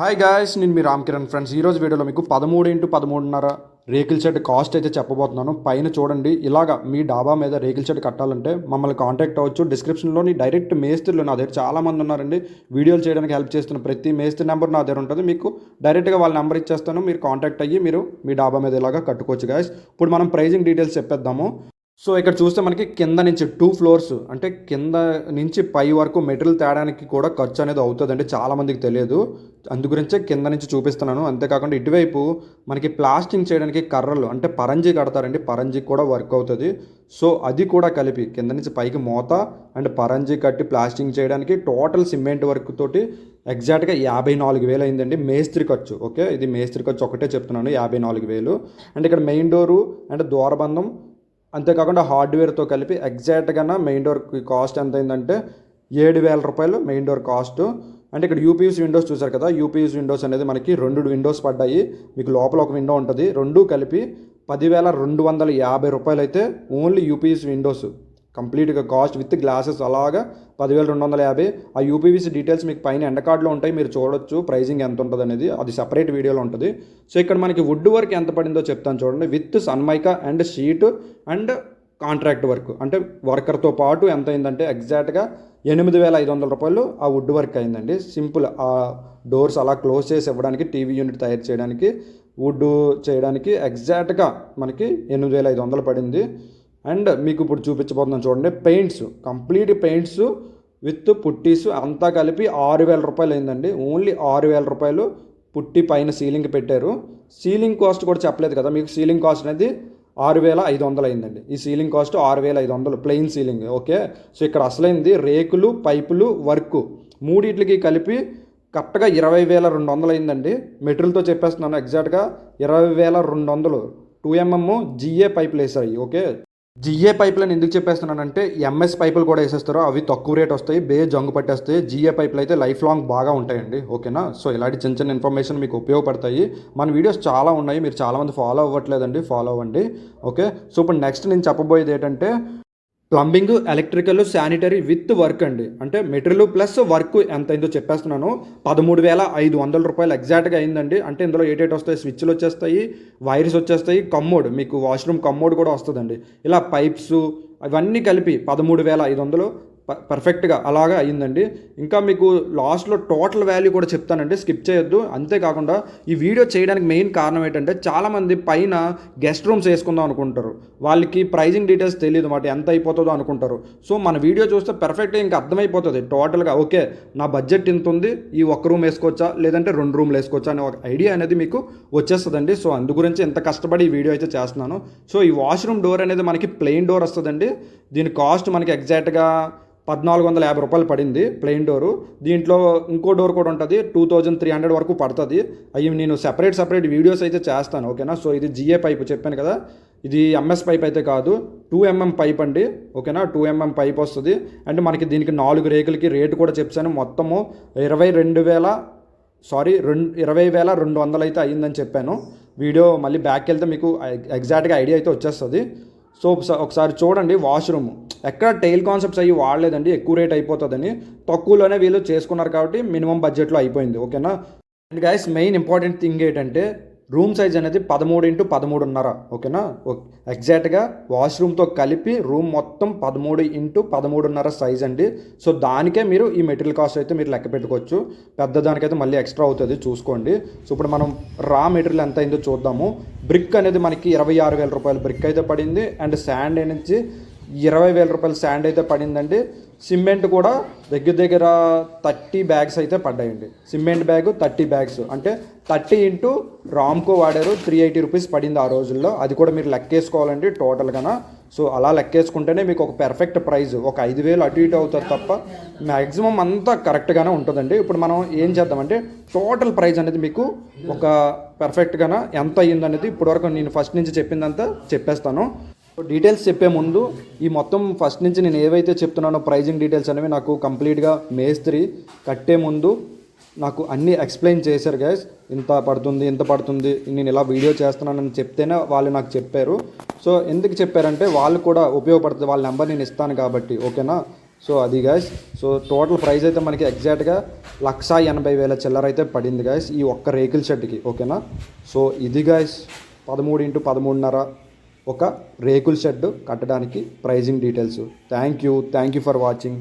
Hi guys నేను మీ Ram Kiran friends ఈరోజు వీడియోలో మీకు పదమూడు ఇంటూ పదమూడున్నర రేకుల షెడ్ కాస్ట్ అయితే చెప్పబోతున్నాను. పైన చూడండి ఇలాగా మీ డాబా మీద రేకుల షెడ్ కట్టాలంటే మమ్మల్ని కాంటాక్ట్ అవ్వచ్చు. డిస్క్రిప్షన్లోని డైరెక్ట్ మేస్త్రులు నా దగ్గర చాలామంది ఉన్నారండి. వీడియోలు చేయడానికి హెల్ప్ చేస్తున్న ప్రతి మేస్త్రి నెంబర్ నా దగ్గర ఉంటుంది. మీకు డైరెక్ట్గా వాళ్ళ నెంబర్ ఇచ్చేస్తాను. మీరు కాంటాక్ట్ అయ్యి మీరు మీ డాబా మీద ఇలాగా కట్టుకోవచ్చు గాయస్ ఇప్పుడు మనం ప్రైజింగ్ డీటెయిల్స్ చెప్పేద్దాము. సో ఇక్కడ చూస్తే మనకి కింద నుంచి టూ ఫ్లోర్స్ అంటే కింద నుంచి పై వరకు మెటీరియల్ తేడానికి కూడా ఖర్చు అనేది అవుతుందండి చాలా మందికి తెలియదు అందుగురించే కింద నుంచి చూపిస్తున్నాను. అంతేకాకుండా ఇటువైపు మనకి ప్లాస్టింగ్ చేయడానికి కర్రలు అంటే పరంజీ కడతారండి పరంజీ కూడా వర్క్ అవుతుంది. సో అది కూడా కలిపి కింద నుంచి పైకి మోత అండ్ పరంజీ కట్టి ప్లాస్టింగ్ చేయడానికి టోటల్ సిమెంట్ వర్క్ తోటి ఎగ్జాక్ట్గా యాభై నాలుగు వేలు అయిందండి మేస్త్రి ఖర్చు ఓకే? ఇది మేస్త్రి ఖర్చు ఒకటే చెప్తున్నాను యాభై నాలుగు వేలు. అండ్ ఇక్కడ మెయిన్ డోరు అండ్ ద్వారబంధం అంతేకాకుండా హార్డ్వేర్తో కలిపి ఎగ్జాక్ట్గా మెయిన్ డోర్ కాస్ట్ ఎంత అయిందంటే ఏడు వేల రూపాయలు మెయిన్ డోర్ కాస్ట్. అంటే ఇక్కడ యూపీఎస్ విండోస్ చూసారు కదా యూపీఎస్ విండోస్ అనేది మనకి రెండు విండోస్ పడ్డాయి. మీకు లోపల ఒక విండో ఉంటుంది. రెండు కలిపి పదివేల రెండు వందల యాభై రూపాయలు అయితే ఓన్లీ యూపీఎస్ విండోస్. కంప్లీట్గా కాస్ట్ విత్ గ్లాసెస్ అలాగా పదివేల రెండు వందల యాభై. ఆ యూపీవీసీ డీటెయిల్స్ మీకు పైన ఎండ కార్డులో ఉంటాయి మీరు చూడొచ్చు ప్రైజింగ్ ఎంత ఉంటుంది అనేది. అది సెపరేట్ వీడియోలో ఉంటుంది. సో ఇక్కడ మనకి వుడ్ వర్క్ ఎంత పడిందో చెప్తాను చూడండి. With sunmica and sheet and contract work. అంటే వర్కర్తో పాటు ఎంత అయిందంటే ఎగ్జాక్ట్గా ఎనిమిది వేల ఐదు వందల రూపాయలు ఆ వుడ్ వర్క్ అయిందండి. సింపుల్ ఆ డోర్స్ అలా క్లోజ్ చేసి ఇవ్వడానికి టీవీ యూనిట్ తయారు చేయడానికి వుడ్ చేయడానికి ఎగ్జాక్ట్గా మనకి ఎనిమిది వేల ఐదు వందలు పడింది. అండ్ మీకు ఇప్పుడు చూపించబోతున్నాను చూడండి paints. Complete paints with putties అంతా కలిపి ఆరు వేల రూపాయలు అయిందండి. ఓన్లీ ఆరు వేల రూపాయలు పుట్టి పైన సీలింగ్ పెట్టారు. సీలింగ్ కాస్ట్ కూడా చెప్పలేదు కదా మీకు సీలింగ్ కాస్ట్ అనేది ఆరు వేల ఐదు వందలు అయిందండి. ఈ సీలింగ్ కాస్ట్ ఆరు వేల ఐదు వందలు ప్లెయిన్ సీలింగ్ ఓకే? సో ఇక్కడ అసలైంది రేకులు పైపులు వర్క్ మూడిట్లకి కలిపి కరెక్ట్గా ఇరవై వేల రెండు వందలు అయిందండి. మెటీరియల్తో చెప్పేస్తున్నాను ఎగ్జాక్ట్గా ఇరవై వేల రెండు వందలు. టూ ఎంఎం జిఏ పైపులు వేసాయి ఓకే? జిఏ పైపులను ఎందుకు చెప్పేస్తున్నానంటే ఎంఎస్ పైపులు కూడా వేసేస్తారు అవి తక్కువ రేట్ వస్తాయి బే జంగు పట్టేస్తాయి జిఏ పైపులు అయితే లైఫ్ లాంగ్ బాగా ఉంటాయండి ఓకేనా? సో ఇలాంటి చిన్న చిన్న ఇన్ఫర్మేషన్ మీకు ఉపయోగపడతాయి. మన వీడియోస్ చాలా ఉన్నాయి మీరు చాలామంది ఫాలో అవ్వట్లేదండి ఫాలో అవ్వండి ఓకే? సో ఇప్పుడు నెక్స్ట్ నేను చెప్పబోయేది ఏంటంటే plumbing electrical sanitary with work అండి. అంటే మెటీరియల్ ప్లస్ వర్క్ ఎంత అయిందో చెప్పేస్తున్నాను. పదమూడు వేల ఐదు వందల రూపాయలు ఎగ్జాక్ట్గా అయిందండి. అంటే ఇందులో ఏటేట్ వస్తాయి? స్విచ్లు వచ్చేస్తాయి వైర్స్ వచ్చేస్తాయి కమ్మోడ్ మీకు వాష్రూమ్ కమ్మోడ్ కూడా వస్తుందండి. ఇలా పైప్స్ అవన్నీ కలిపి పదమూడు వేల ఐదు వందలు పర్ఫెక్ట్గా అలాగా అయ్యిందండి. ఇంకా మీకు లాస్ట్లో టోటల్ వాల్యూ కూడా చెప్తానండి. స్కిప్ చేయొద్దు. అంతేకాకుండా ఈ వీడియో చేయడానికి మెయిన్ కారణం ఏంటంటే చాలామంది పైన గెస్ట్ రూమ్స్ వేసుకుందాం అనుకుంటారు. వాళ్ళకి ప్రైజింగ్ డీటెయిల్స్ తెలియదు మాట ఎంత అయిపోతుందో అనుకుంటారు. సో మన వీడియో చూస్తే పర్ఫెక్ట్గా ఇంకా అర్థమైపోతుంది. టోటల్గా ఓకే నా బడ్జెట్ ఇంత ఉంది. ఈ ఒక్క రూమ్ వేసుకోవచ్చా? లేదంటే రెండు రూమ్లు వేసుకోవచ్చా? అనే ఒక ఐడియా అనేది మీకు వచ్చేస్తుందండి. సో అందు గురించి ఎంత కష్టపడి ఈ వీడియో అయితే చేస్తున్నాను. సో ఈ వాష్రూమ్ డోర్ అనేది మనకి ప్లెయిన్ డోర్ వస్తుందండి. దీని కాస్ట్ మనకి ఎగ్జాక్ట్గా పద్నాలుగు వందల యాభై రూపాయలు పడింది ప్లెయిన్ డోరు దీంట్లో ఇంకో డోర్ కూడా ఉంటుంది టూ థౌజండ్ త్రీ హండ్రెడ్ వరకు పడుతుంది. అవి నేను సెపరేట్ సెపరేట్ వీడియోస్ అయితే చేస్తాను ఓకేనా? సో ఇది జిఏ పైప్ చెప్పాను కదా? ఇది ఎంఎస్ పైప్ అయితే కాదు టూ ఎంఎం పైప్ అండి ఓకేనా? టూ ఎంఎం పైప్ వస్తుంది. అండ్ మనకి దీనికి నాలుగు రేకులకి రేటు కూడా చెప్పాను మొత్తము ఇరవై రెండు వేల సారీ రెండు ఇరవై వేల రెండు వందలు అయితే అయ్యిందని చెప్పాను. వీడియో మళ్ళీ బ్యాక్ వెళ్తే మీకు ఎగ్జాక్ట్గా ఐడియా అయితే వచ్చేస్తుంది. సో ఒకసారి చూడండి వాష్రూమ్ ఎక్కడ టైల్ కాన్సెప్ట్స్ అవి వాడలేదండి ఎక్కువ రేట్ అయిపోతుందని. తక్కువలోనే వీళ్ళు చేసుకున్నారు కాబట్టి మినిమం బడ్జెట్లో అయిపోయింది ఓకేనా and guys main important thing ఏంటంటే రూమ్ సైజ్ అనేది పదమూడు ఇంటూ పదమూడున్నర ఓకేనా? ఎగ్జాక్ట్గా వాష్రూమ్తో కలిపి రూమ్ మొత్తం పదమూడు ఇంటూ పదమూడున్నర సైజ్ అండి. సో దానికే మీరు ఈ మెటీరియల్ కాస్ట్ అయితే మీరు లెక్క పెట్టుకోవచ్చు. పెద్ద దానికైతే మళ్ళీ ఎక్స్ట్రా అవుతుంది చూసుకోండి. సో ఇప్పుడు మనం రా మెటీరియల్ ఎంత అయిందో చూద్దాము. బ్రిక్ అనేది మనకి ఇరవై ఆరు వేల రూపాయల బ్రిక్ అయితే పడింది. అండ్ శాండ్ నుంచి ఇరవై వేల రూపాయల శాండ్ అయితే పడిందండి. సిమెంట్ కూడా దగ్గర దగ్గర థర్టీ బ్యాగ్స్ అయితే పడ్డాయండి. Cement bag thirty bags. అంటే థర్టీ ఇంటూ రామ్కో వాడారు త్రీ ఎయిటీ రూపీస్ పడింది ఆ రోజుల్లో. అది కూడా మీరు లెక్కేసుకోవాలండి టోటల్గా సో అలా లెక్కేసుకుంటేనే మీకు ఒక పెర్ఫెక్ట్ ప్రైజ్ ఒక ఐదు వేలు అటు ఇటు అవుతుంది తప్ప మ్యాక్సిమం అంతా కరెక్ట్గానే ఉంటుందండి. ఇప్పుడు మనం ఏం చేద్దామంటే టోటల్ ప్రైజ్ అనేది మీకు ఒక పర్ఫెక్ట్గా ఎంత అయ్యిందనేది ఇప్పటివరకు నేను ఫస్ట్ నుంచి చెప్పిందంతా చెప్పేస్తాను. సో డీటెయిల్స్ చెప్పే ముందు ఈ మొత్తం ఫస్ట్ నుంచి నేను ఏవైతే చెప్తున్నానో ప్రైజింగ్ డీటెయిల్స్ అనేవి నాకు కంప్లీట్గా మేస్త్రి కట్టే ముందు నాకు అన్నీ ఎక్స్ప్లెయిన్ చేశారు గైస్ ఇంత పడుతుంది ఇంత పడుతుంది నేను ఇలా వీడియో చేస్తున్నానని చెప్తేనే వాళ్ళు నాకు చెప్పారు. సో ఎందుకు చెప్పారంటే వాళ్ళు కూడా ఉపయోగపడుతుంది వాళ్ళ నెంబర్ నేను ఇస్తాను కాబట్టి ఓకేనా సో అది గైస్ సో టోటల్ ప్రైస్ అయితే మనకి ఎగ్జాక్ట్గా లక్ష ఎనభై వేల చిల్లర అయితే పడింది గాయస్ ఈ ఒక్క రేకుల షెడ్కి ఓకేనా సో ఇది గాయస్ పదమూడు ఇంటూ పదమూడున్నర. ఒక రేకుల షెడ్ కట్టడానికి pricing details. Thank you thank you for watching